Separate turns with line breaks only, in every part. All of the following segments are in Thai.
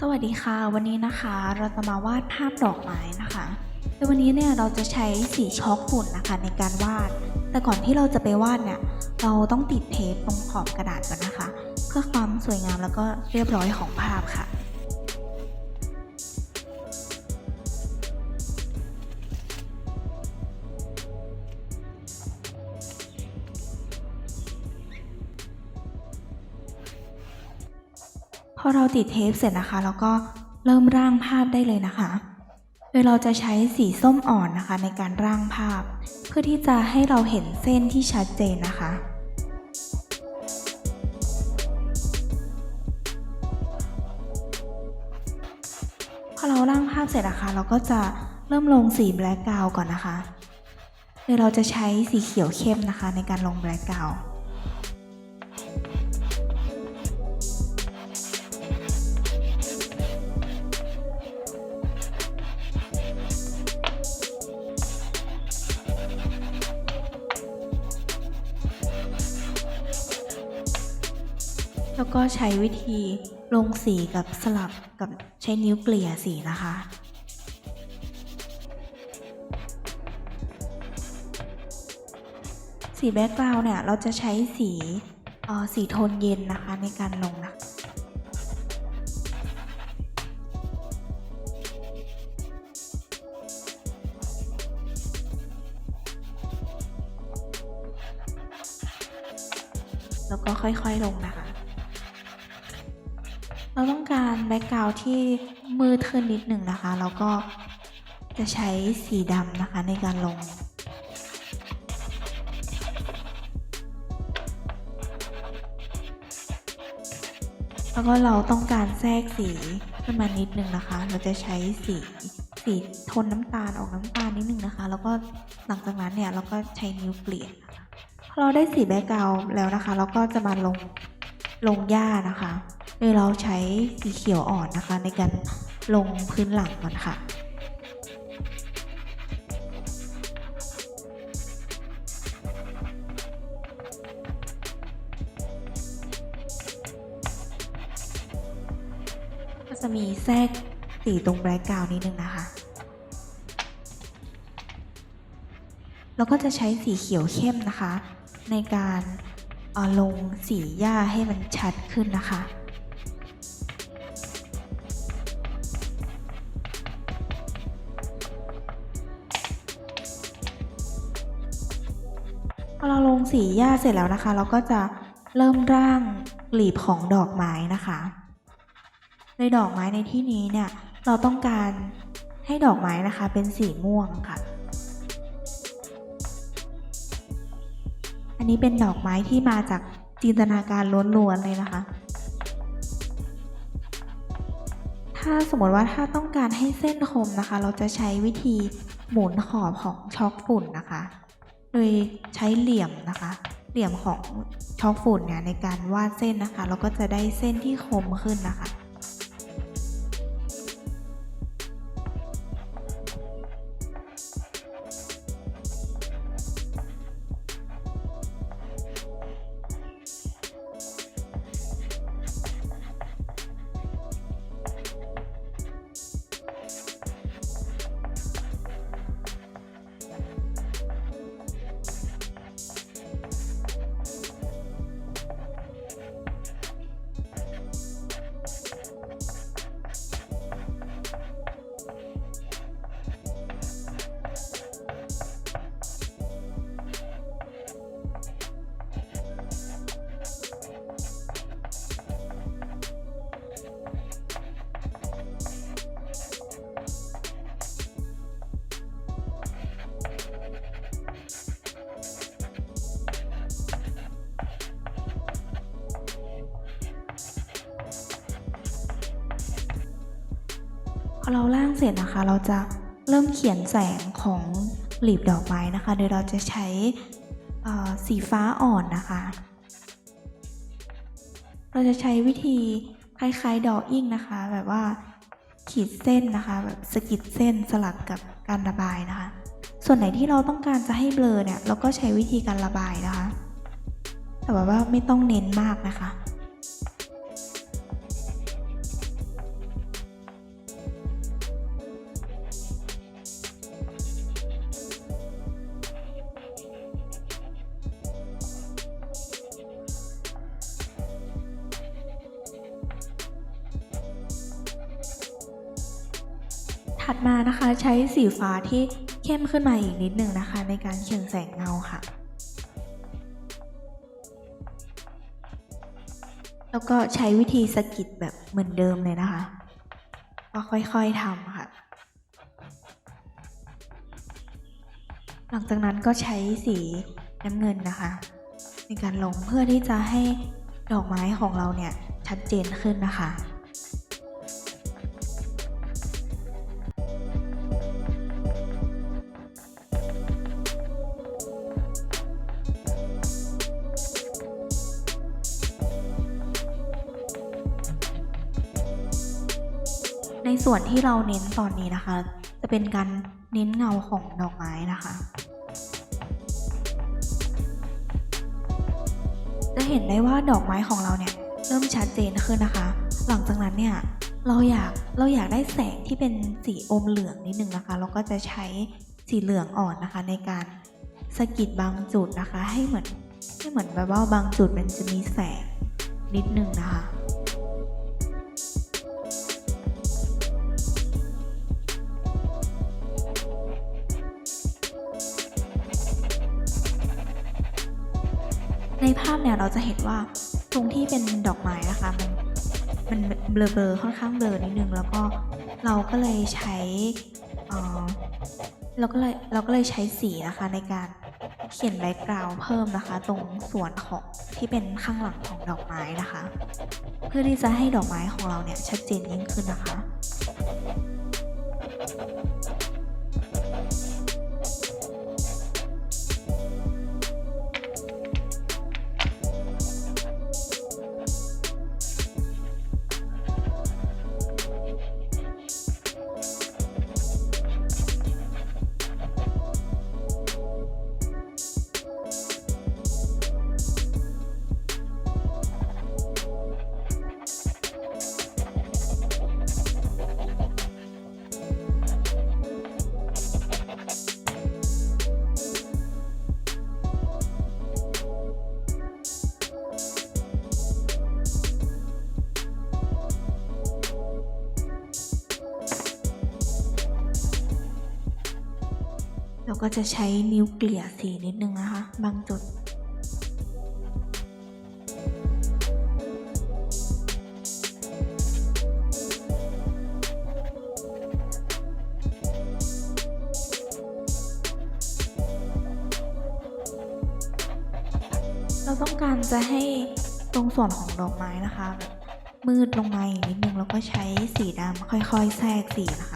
สวัสดีค่ะ วันนี้นะคะเราจะมาวาดภาพดอกไม้นะคะในวันนี้เนี่ยเราจะใช้สีช็อกฝุ่นนะคะในการวาด แต่ก่อนที่เราจะไปวาดเนี่ยเราต้องติดเทปตรงขอบกระดาษก่อนนะคะ เพื่อความสวยงามแล้วก็เรียบร้อยของภาพค่ะ อเราติดเทปเสร็จนะคะเราก็เริ่มร่างภาพได้เลยนะคะ โดยเราจะใช้สีส้มอ่อนนะคะ ในการร่างภาพ เพื่อที่จะให้เราเห็นเส้นที่ชัดเจนนะคะพอเราร่างภาพเสร็จนะคะ เราก็จะเริ่มลงสีแบล็กกราวก่อนนะคะโดยเราจะใช้สีเขียวเข้มนะคะ ในการลงแบล็กกราว ใช้วิธีลงสีกับสลับกับใช้นิ้วเกลี่ยสีนะคะ สีแบ็กกราวน์เนี่ยเราจะใช้สีอ่อสีโทนเย็นนะคะในการลงนะแล้วก็ค่อยๆลงนะคะ บ็กกราวที่มืดขึ้นนิดหนึ่งนะคะ แล้วก็จะใช้สีดำนะคะในการลงแล้วก็เราต้องการแทรกสีขึ้นมานิดนึงนะคะ เราจะใช้สีสีโทนน้ำตาลออกน้ำตาลนิดนึงนะคะ แล้วก็หลังจากนั้นเนี่ยเราก็ใช้นิ้วเกลี่ยนพอเราได้สีแบ็กกราวด์แล้วนะคะ เราก็จะมาลงลงหญ้านะคะ โดยเราใช้สีเขียวอ่อนนะคะ ในการลงพื้นหลังก่อนค่ะก็จะมีแทรกสีตรงแบล็กกราวนิดนึงนะคะแล้วก็จะใช้สีเขียวเข้มนะคะ ในการลงสีหญ้าให้มันชัดขึ้นนะคะ สีหญ้าเสร็จแล้วนะคะ เราก็จะเริ่มร่างกลีบของดอกไม้นะคะในดอกไม้ในที่นี้เนี่ยเราต้องการให้ดอกไม้นะคะเป็นสีม่วงค่ะ อันนี้เป็นดอกไม้ที่มาจากจินตนาการล้วนๆเลยนะคะ ถ้าสมมติว่าถ้าต้องการให้เส้นคมนะคะ เราจะใช้วิธีหมุนขอบของช็อกฝุ่นนะคะ โดยใช้เหลี่ยมนะคะ เหลี่ยมของช็อกฝุ่นเนี่ยในการวาดเส้นนะคะ เราก็จะได้เส้นที่คมขึ้นนะคะ อเราล่างเสร็จนะคะ เราจะเริ่มเขียนแสงของกลีบดอกไม้นะคะ โดยเราจะใช้สีฟ้าอ่อนนะคะ เราจะใช้วิธีคล้ายๆดอกอิ่งนะคะ แบบว่าขีดเส้นนะคะแบบสะกิดเส้นสลับกับการระบายนะคะ ส่วนไหนที่เราต้องการจะให้เบลอเนี่ยเราก็ใช้วิธีการระบายนะคะ แต่ว่าไม่ต้องเน้นมากนะคะ สีฟ้าที่เข้มขึ้นมาอีกนิดหนึ่งนะคะ ในการเฉื่องแสงเงาค่ะ แล้วก็ใช้วิธีสะกิดแบบเหมือนเดิมเลยนะคะก็ค่อยๆทำค่ะ หลังจากนั้นก็ใช้สีน้ำเงินนะคะ ในการลงเพื่อที่จะให้ดอกไม้ของเราเนี่ยชัดเจนขึ้นนะคะ ในส่วนที่เราเน้นตอนนี้นะคะ จะเป็นการเน้นเงาของดอกไม้นะคะ จะเห็นได้ว่าดอกไม้ของเราเนี่ยเริ่มชัดเจนขึ้นนะคะ หลังจากนั้นเนี่ยเราอยากเราอยากได้แสงที่เป็นสีอมเหลืองนิดนึงนะคะ เราก็จะใช้สีเหลืองอ่อนนะคะ ในการสะกิดบางจุดนะคะ ให้เหมือนให้เหมือนแบบว่าบางจุดมันจะมีแสงนิดนึงนะคะ ในภาพเนี่ยเราจะเห็นว่าตรงที่เป็นดอกไม้นะคะ มันมันเบลอๆค่อนข้างเบลอนิดนึงแล้วก็เราก็เลยใช้เราก็เลยเราก็เลยใช้สีนะคะในการเขียนแบ็กกราวเพิ่มนะคะ ตรงส่วนของที่เป็นข้างหลังของดอกไม้นะคะ เพื่อที่จะให้ดอกไม้ของเราเนี่ยชัดเจนยิ่งขึ้นนะคะ ก็จะใช้นิ้วเกลี่ยสีนิดนึงนะคะ บางจุดเราต้องการจะให้ตรงส่วนของดอกไม้นะคะ มืดลงมาอีกนิดนึงแล้วก็ใช้สีดำค่อยๆ แทรกสีนะคะ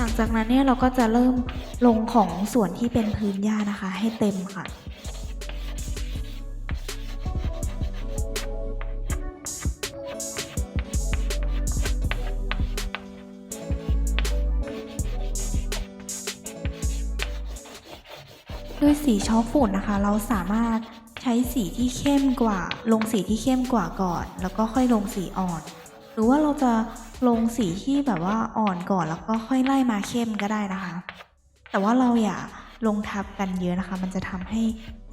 หลังจากนั้นเนี่ยเราก็จะเริ่มลงของส่วนที่เป็นพื้นหญ้านะคะ ให้เต็มค่ะด้วยสีช็อกฝุ่นนะคะ เราสามารถใช้สีที่เข้มกว่า ลงสีที่เข้มกว่าก่อน แล้วก็ค่อยลงสีอ่อน รือว่าเราจะลงสีที่แบบว่าอ่อนก่อนแล้วก็ค่อยไล่มาเข้มก็ได้นะคะ แต่ว่าเราอย่าลงทับกันเยอะนะคะ มันจะทำให้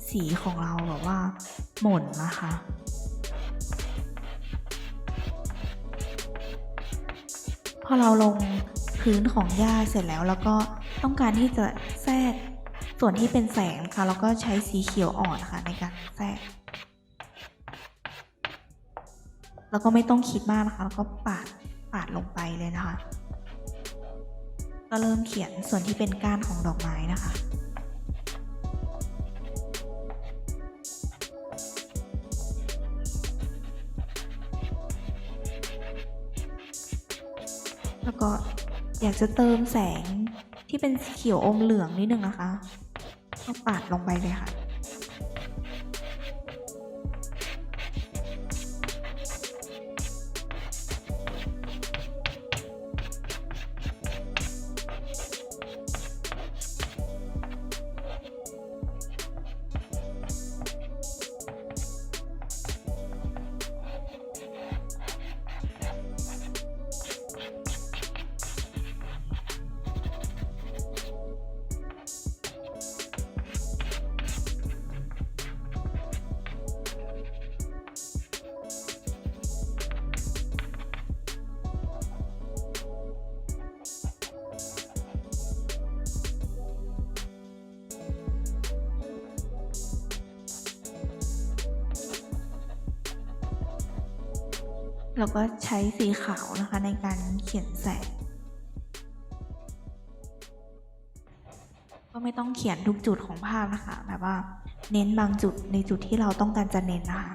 สีของเราแบบว่าหม่นนะคะพอเราลงพื้นของหญ้าเสร็จแล้ว แล้วก็ต้องการที่จะแทรกส่วนที่เป็นแสงนะคะแล้วก็ใช้สีเขียวอ่อนค่ะในการแทรก แล้วก็ไม่ต้องคิดมากนะคะ แล้วก็ปาดปาดลงไปเลยนะคะ ก็เริ่มเขียนส่วนที่เป็นก้านของดอกไม้นะคะแล้วก็อยากจะเติมแสงที่เป็นเขียวอมเหลืองนิดนึงนะคะ ก็ปาดลงไปเลยค่ะ แล้วก็ใช้สีขาวนะคะในการเขียนแสง ก็ไม่ต้องเขียนทุกจุดของภาพนะคะ แบบว่าเน้นบางจุดในจุดที่เราต้องการจะเน้นนะคะ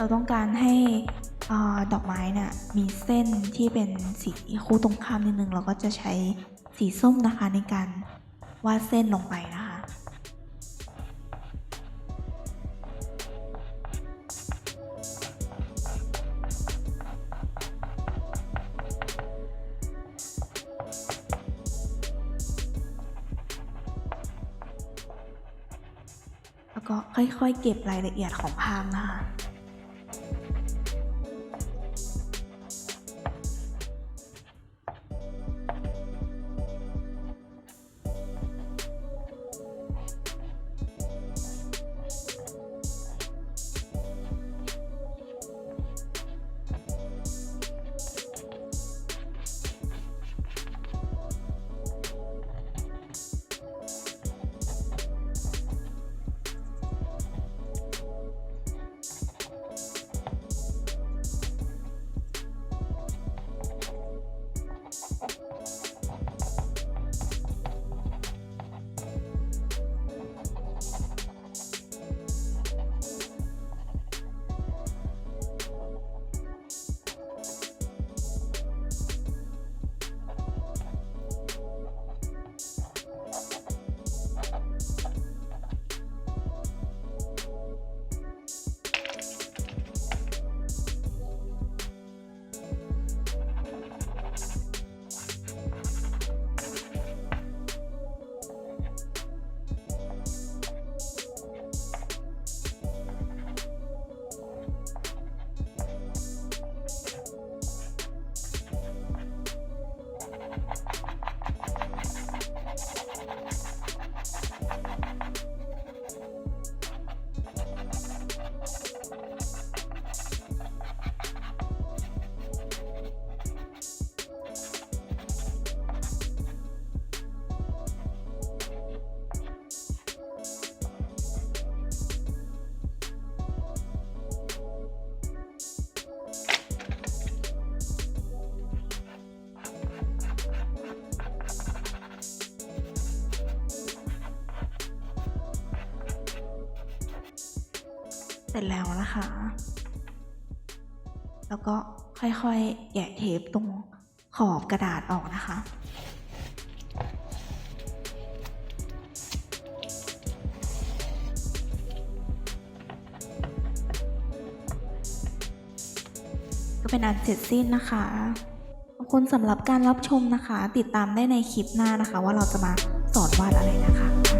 เราต้องการให้อดอกไม้นี่ยมีเส้นที่เป็นสีคู่ตรงข้ามนิดนึง เราก็จะใช้สีส้มนะคะในการวาดเส้นลงไปนะคะ แล้วก็ค่อยๆเก็บรายละเอียดของภาพนะคะ ร็จแล้วนะคะ แล้วก็ค่อยๆแกะเทปตรงขอบกระดาษออกนะคะก็เป็นอันเสร็จสิ้นนะคะ ขอบคุณสำหรับการรับชมนะคะ ติดตามได้ในคลิปหน้านะคะ ว่าเราจะมาสอนวาดอะไรนะคะ